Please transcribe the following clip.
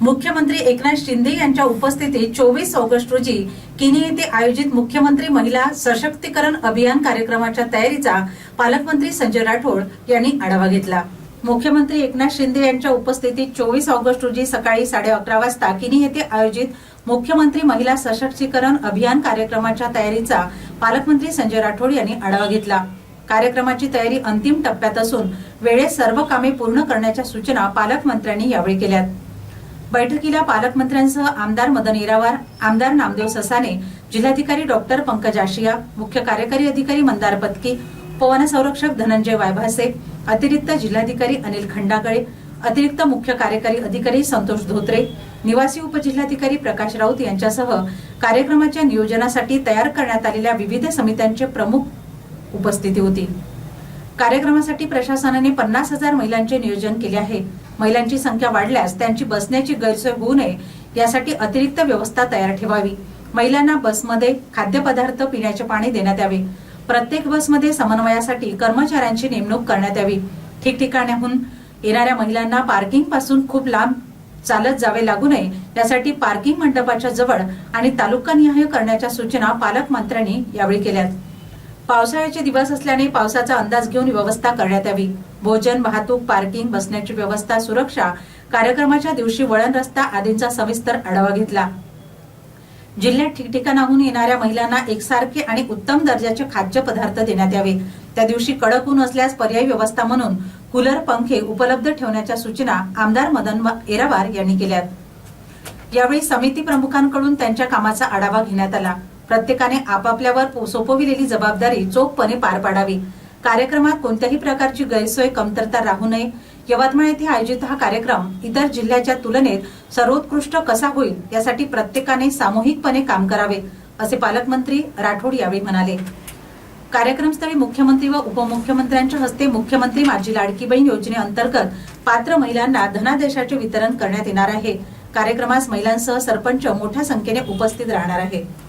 मुख्यमंत्री एकनाथ शिंदे यांच्या उपस्थितीत चोवीस ऑगस्ट रोजी किनी येथे आयोजित मुख्यमंत्री महिला सशक्तीकरण अभियान कार्यक्रमाच्या तयारीचा पालकमंत्री संजय राठोड यांनी आढावा घेतला. मुख्यमंत्री एकनाथ शिंदे यांच्या उपस्थितीत चोवीस ऑगस्ट रोजी सकाळी साडे अकरा वाजता किनी येथे आयोजित मुख्यमंत्री महिला सशक्तीकरण अभियान कार्यक्रमाच्या तयारीचा पालकमंत्री संजय राठोड यांनी आढावा घेतला. कार्यक्रमाची तयारी अंतिम टप्प्यात असून वेळेत सर्व कामे पूर्ण करण्याच्या सूचना पालकमंत्र्यांनी यावेळी केल्यात. बैठकीला पालकमंत्र्यांसह आमदार मदन येरावार आमदार नामदेव ससाने जिल्हाधिकारी डॉक्टर पंकज आशिया मुख्य कार्यकारी अधिकारी मंदार पत्की पवन संरक्षक धनंजय वायभासे अतिरिक्त जिल्हाधिकारी अनिल खंडागळे अतिरिक्त मुख्य कार्यकारी अधिकारी संतोष धोत्रे निवासी उपजिल्हाधिकारी प्रकाश राऊत यांच्यासह कार्यक्रमाच्या नियोजनासाठी तयार करण्यात आलेल्या विविध समित्यांचे प्रमुख उपस्थिती होती. कार्यक्रमासाठी प्रशासनाने पन्नास हजार महिलांचे नियोजन केले आहे. महिलांची संख्या वाढल्यास त्यांची बसण्याची गैरसोय होऊ नये यासाठी अतिरिक्त व्यवस्था तयार ठेवावी. महिलांना बसमध्ये खाद्यपदार्थ पिण्याचे पाणी देण्यात यावे. प्रत्येक बसमध्ये समन्वयासाठी कर्मचाऱ्यांची नेमणूक करण्यात यावी. ठिकठिकाण्याहून येणाऱ्या महिलांना पार्किंगपासून खूप लांब चालत जावे लागू नये. यासाठी पार्किंग मंडपाच्या जवळ आणि तालुकानिहाय करण्याच्या सूचना पालकमंत्र्यांनी यावेळी केल्या पावसाळ्याचे दिवस असल्याने पावसाचा अंदाज घेऊन व्यवस्था करण्यात यावी. भोजन वाहतूक पार्किंग बसण्याची व्यवस्था सुरक्षा कार्यक्रमाच्या दिवशी वळण रस्ता आदींचा सविस्तर आढावा घेतला. जिल्ह्यात ठिकठिकाणाहून येणाऱ्या महिलांना एकसारखे आणि उत्तम दर्जाचे खाद्यपदार्थ देण्यात यावे. त्या दिवशी कडक ऊन असल्यास पर्यायी व्यवस्था म्हणून कूलर पंखे उपलब्ध ठेवण्याच्या सूचना आमदार मदन येरावार यांनी केल्यात. यावेळी समिती प्रमुखांकडून त्यांच्या कामाचा आढावा घेण्यात आला. प्रत्येकाने आपापल्यावर पो- सोपविलेली जबाबदारी चोखपणे पार पाडावी. कार्यक्रमात कोणत्याही प्रकारची गैरसोय कमतरता राहू नये. यवतमाळ येथे आयोजित हा कार्यक्रम इतर जिल्ह्याच्या तुलनेत सर्वोत्कृष्ट कसा होईल यासाठी प्रत्येकाने सामूहिकपणे काम करावे असे पालकमंत्री राठोड यावेळी म्हणाले. कार्यक्रमस्थळी मुख्यमंत्री व उपमुख्यमंत्र्यांच्या हस्ते मुख्यमंत्री माझी लाडकी बहीण योजनेअंतर्गत पात्र महिलांना धनादेशाचे वितरण करण्यात येणार आहे. कार्यक्रमास महिलांसह सरपंच मोठ्या संख्येने उपस्थित राहणार आहे.